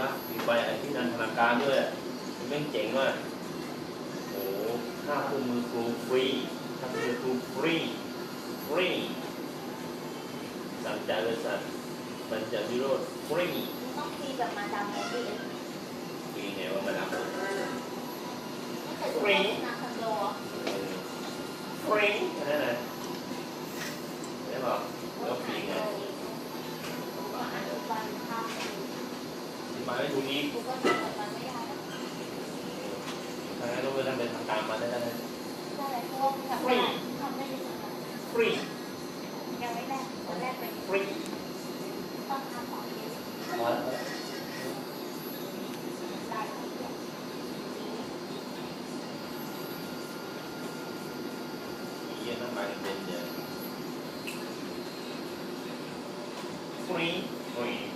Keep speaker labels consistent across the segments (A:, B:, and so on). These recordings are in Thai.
A: นะมี
B: ใบอ้ที่นันทนาการด้วยมันไม่เจ๋งว่ะโอ้ค่าคู่มือครูฟรีค่าคู่มือครูฟรีฟรีสั่งจ่ายบริษัทบรรจะริโรธฟรี
A: ต้องคีแบบมาดามเลนพี่
B: ฟรีไงว่ามา
A: ดาม
B: ฟรี มาไม่ถูกนี้
A: ทาไม่
B: นั้นต้องไปทำเป็นทางตามมาได้
A: ไหมฟรี
B: ฟรี
A: ยังไม่แรกแรกเป็น
B: ฟรี
A: ต้องทำสองทีเย็
B: นน้ำลา
A: เป็นเย็นฟรีฟรี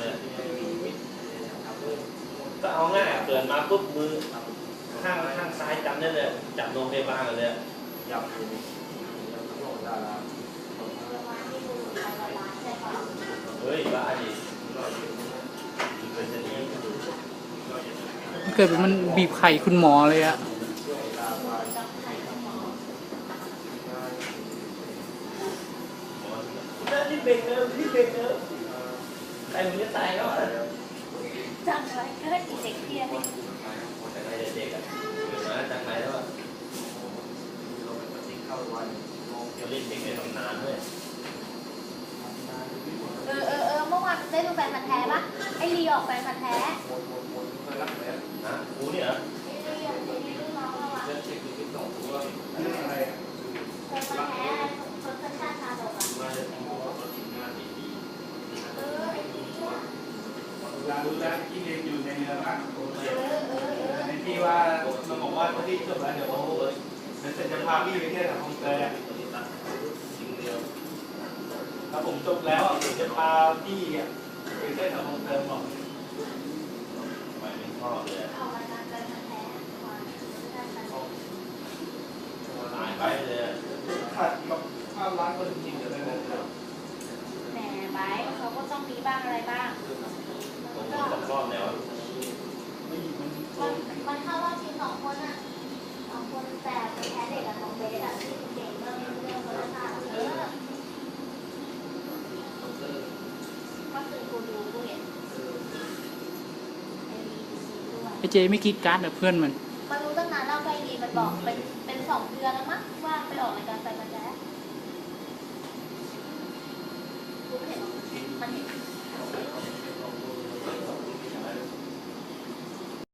A: เนี่
B: ยก็เอาง่ายเกิดมาปุ๊บมือข้างข้างซ้ายจับได้เลยจับโรงพยบ้างเลย
C: ยับเฮ้
B: ยบ้าดเกิ
D: ดมันบีบไข่คุณหมอเลยอะ
B: นี่เบรกเนอร์นี่เบรกเนอร์ะใครมันจะตายแล้วอะ
A: จำไว้ก็ได้เด็กเที่ยนี่
B: จากไหนเด็กๆอะเกิดมาจากไหนแล้วอะ
C: เราเป็นปฏิเข้าวันมอง
B: จะเล่นเด็กในตำนานด้วย
A: เออเออเออเมื่อวานได้ดูแฟนพันธ์แท้ปะไอ้ลีออกแฟนพันธ์แท้
C: วนวนวนเพื่อรักแร้
B: นะกูเนี่ยเหรอ
A: ไอ้ลีอะไอ้ลีรุ่นน้องเราอะ
C: เล่นเช็คดูที่สองตัวเรื่องอะไรอะ
A: แฟนพันธ์แท้คนสัญชาติชาดกอะ
C: มาจากตัวเราทีมงานดี
A: เออไอ้ลีอะ
E: เวลารู้แล้ว ที่เรียนอยู่ในเรือรักในที่ว่ามันบอกว่าที่จบแล้วเดี๋ยวเขาเดี๋ยวเสร็จจะพาพี่ไปเที่ยวแถวคลองเตยอะ
B: สิ่งเดียว
E: ถ้าผมจบแล้วผมจะพาพี่ไปเที่ยวแถวคลองเตยบอก
B: ไปเป็นพ่อเลยอะ
A: เอายการแฟนพันธ์แท้มาสัญชาติชา
B: ยไปเลย
E: ขัดกับภาพลักษณ์คนจริงๆเดี๋ยวนั้น
A: แหมไบเขาก็ต้องมีบ้างอะไรบ้าง
B: ผมต้องรอบแล้ว
E: ไม่มัน
A: มันมันเข้ารอบชิงสองคนอะสองคนแต่ไปแพ้เด็กกับของเบสอะที่เก่งเรื่องเรื่องคนละชาติเออก็คือกูดูกูเห็นไอ้ลีดูซีด้วย
D: ไอเจไม่คิดการ์ดแบบเพื่อนมัน
A: มันรู้ตั้งนานแล้วไปดีมันบอกเป็นเป็นสองเดือนแล้วมั้งว่าไปออกรายการไปมันแล้วกูไม่เห็นหรอกมันเห็น